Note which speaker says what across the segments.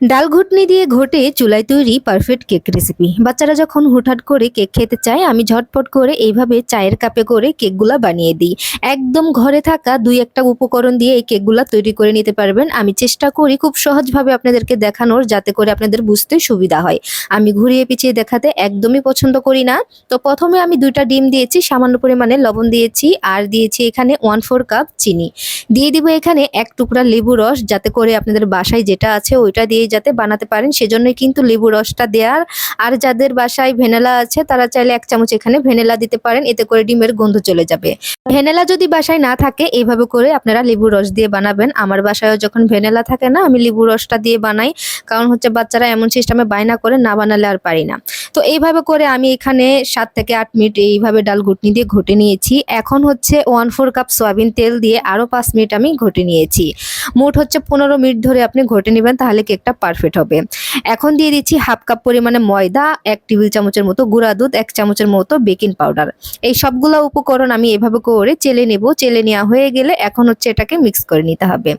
Speaker 1: ডাল ঘুটনি দিয়ে ঘটে চুলায় তৈরি পারফেক্ট কেক রেসিপি বাচ্চারা যখন হুটহাট করে কেক খেতে চায়, আমি ঝটপট করে এইভাবে চায়ের কাপে করে কেকগুলা বানিয়ে দিই। একদম ঘরে থাকা দুই একটা উপকরণ দিয়ে এই কেকগুলা তৈরি করে নিতে পারবেন। আমি চেষ্টা করি খুব সহজভাবে আপনাদেরকে দেখানোর যাতে করে আপনাদের বুঝতে সুবিধা হয়। আমি ঘুরিয়ে পিছিয়ে দেখাতে একদমই পছন্দ করি না। তো প্রথমে আমি দুইটা ডিম দিয়েছি, সামান্য পরিমাণে লবণ দিয়েছি আর দিয়েছি এখানে ওয়ান ফোর কাপ চিনি। দিয়ে দিব এখানে এক টুকরা লেবু রস, যাতে করে আপনাদের বাসায় যেটা আছে ওইটা দিয়ে যাতে বানাতে পারেন, সেজন্যই কিন্তু লেবু রসটা দেওয়ার আর যাদের বাসায় ভেনেলা আছে, তারা চাইলে এক চামচ এখানে ভেনেলা দিতে পারেন, এতে করে ডিমের গন্ধ চলে যাবে। ভেনেলা যদি বাসায় না থাকে, এইভাবে করে আপনারা লেবু রস দিয়ে বানাবেন। আমার বাসায়ও যখন ভেনেলা থাকে না, আমি লেবু রসটা দিয়ে বানাই। কারণ হচ্ছে, বাচ্চারা এমন সিস্টেমে বায়না করে, না বানালে আর পারি না। তো এইভাবে করে আমি এখানে সাত থেকে আট মিনিট এইভাবে ডাল ঘুটনি দিয়ে ঘটে নিয়েছি। এখন হচ্ছে ওয়ান ফোর কাপ সয়াবিন তেল দিয়ে আরও পাঁচ মিনিট আমি ঘটে নিয়েছি। মোট হচ্ছে পনেরো মিনিট ধরে আপনি ঘটে নেবেন, তাহলে কেকটা পারফেক্ট হবে। এখন দিয়ে দিচ্ছি হাফ কাপ পরিমাণে ময়দা, এক টেবিল চামচের মতো গুঁড়া দুধ, এক চামচের মতো বেকিং পাউডার এই সবগুলো উপকরণ আমি এভাবে করে চেলে নেব। চেলে নেওয়া হয়ে গেলে এখন হচ্ছে এটাকে মিক্স করে নিতে হবে।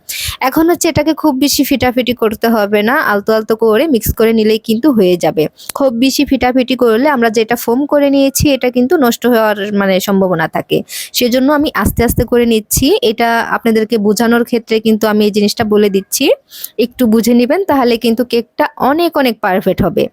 Speaker 1: এখন হচ্ছে এটাকে খুব বেশি ফিটাফিটি করতে হবে না, আলতো আলতো করে মিক্স করে নিলেই কিন্তু হয়ে যাবে। খুব বেশি ফিটাফিটি করলে আমরা যেটা ফোম করে নিয়েছি, এটা কিন্তু নষ্ট হওয়ার মানে সম্ভাবনা থাকে। সেজন্য আমি আস্তে আস্তে করে নিচ্ছি। এটা আপনাদেরকে বোঝানোর ক্ষেত্রে কিন্তু আমি এই জিনিসটা বলে দিচ্ছি। একটু বুঝে নেবেন, তাহলে কিন্তু কেকটা অনেক অনেক পারফেক্ট হবে।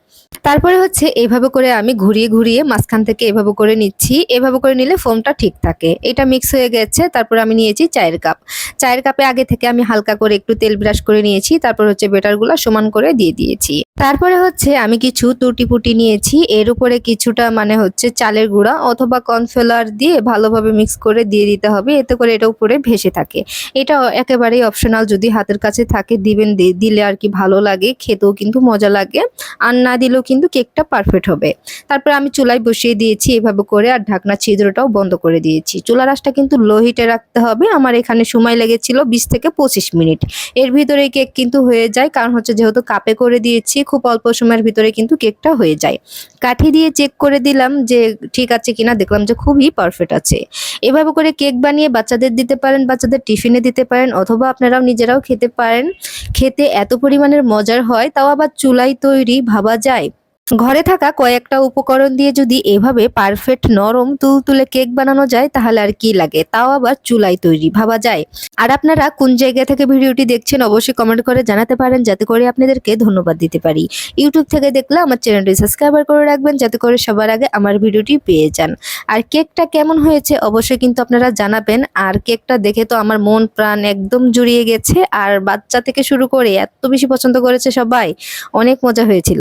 Speaker 1: তারপরে হচ্ছে এভাবে করে আমি ঘুরিয়ে ঘুরিয়ে মাঝখান থেকে এভাবে করে নিচ্ছি। এভাবে করে নিলে ফোমটা ঠিক থাকে। এটা মিক্স হয়ে গেছে, তারপর আমি নিয়েছি চায়ের কাপ চায়ের কাপে আগে থেকে আমি হালকা করে একটু তেল ব্রাশ করে নিয়েছি, তারপর হচ্ছে বেটারগুলো সমান করে দিয়ে দিয়েছি। তারপরে হচ্ছে আমি কিছু তুটি পুটি নিয়েছি, এর উপরে কিছুটা মানে হচ্ছে চালের গুঁড়া অথবা কর্নফ্লাওয়ার দিয়ে ভালোভাবে মিক্স করে দিয়ে দিতে হবে, এতে করে এটা উপরে ভেসে থাকে। এটা একেবারেই অপশনাল, যদি হাতের কাছে থাকে দিবেন দিলে আর কি ভালো লাগে, খেতেও কিন্তু মজা লাগে, আর না দিলেও কিন্তু কেকটা পারফেক্ট হবে। তারপর আমি চুলায় বসিয়ে দিয়েছি, এভাবে করে, আর ঢাকনা ছিদ্রটাও বন্ধ করে দিয়েছি। চুলার আঁচটা কিন্তু লো হিটে রাখতে হবে, আমার এখানে সময় লেগেছিল বিশ থেকে পঁচিশ মিনিট। এর ভিতরে কেক কিন্তু হয়ে যায়, কারণ হচ্ছে যেহেতু কাপে করে দিয়েছি, খুব অল্প সময়ের ভিতরে কিন্তু কেকটা হয়ে যায়। কাঠি দিয়ে চেক করে দিলাম যে ঠিক আছে কিনা, দেখলাম যে খুবই পারফেক্ট আছে। এভাবে করে কেক বানিয়ে বাচ্চাদের দিতে পারেন, বাচ্চাদের টিফিনে দিতে পারেন, অথবা আপনারাও নিজেরাও খেতে পারেন। খেতে এত পরিমাণের মজার হয়, তাও আবার চুলাই তৈরি ভাবা যায়। ঘরে থাকা কয়েকটা উপকরণ দিয়ে যদি এভাবে পারফেক্ট নরম তুলতুলে কেক বানানো যায়, তাহলে আর কি লাগে? তাও আবার চুলাই তৈরি, ভাবা যায়। আর আপনারা কোন জায়গা থেকে ভিডিওটি দেখছেন, অবশ্যই কমেন্ট করে জানাতে পারেন, যাতে করে আপনাদেরকে ধন্যবাদ দিতে পারি। ইউটিউব থেকে দেখলে আমার চ্যানেলটি সাবস্ক্রাইবার করে রাখবেন, যাতে করে সবার আগে আমার ভিডিওটি পেয়ে যান। আর কেকটা কেমন হয়েছে, অবশ্যই কিন্তু আপনারা জানাবেন। আর কেকটা দেখে তো আমার মন প্রাণ একদম জুড়িয়ে গেছে। আর বাচ্চা থেকে শুরু করে এত বেশি পছন্দ করেছে সবাই, অনেক মজা হয়েছিল।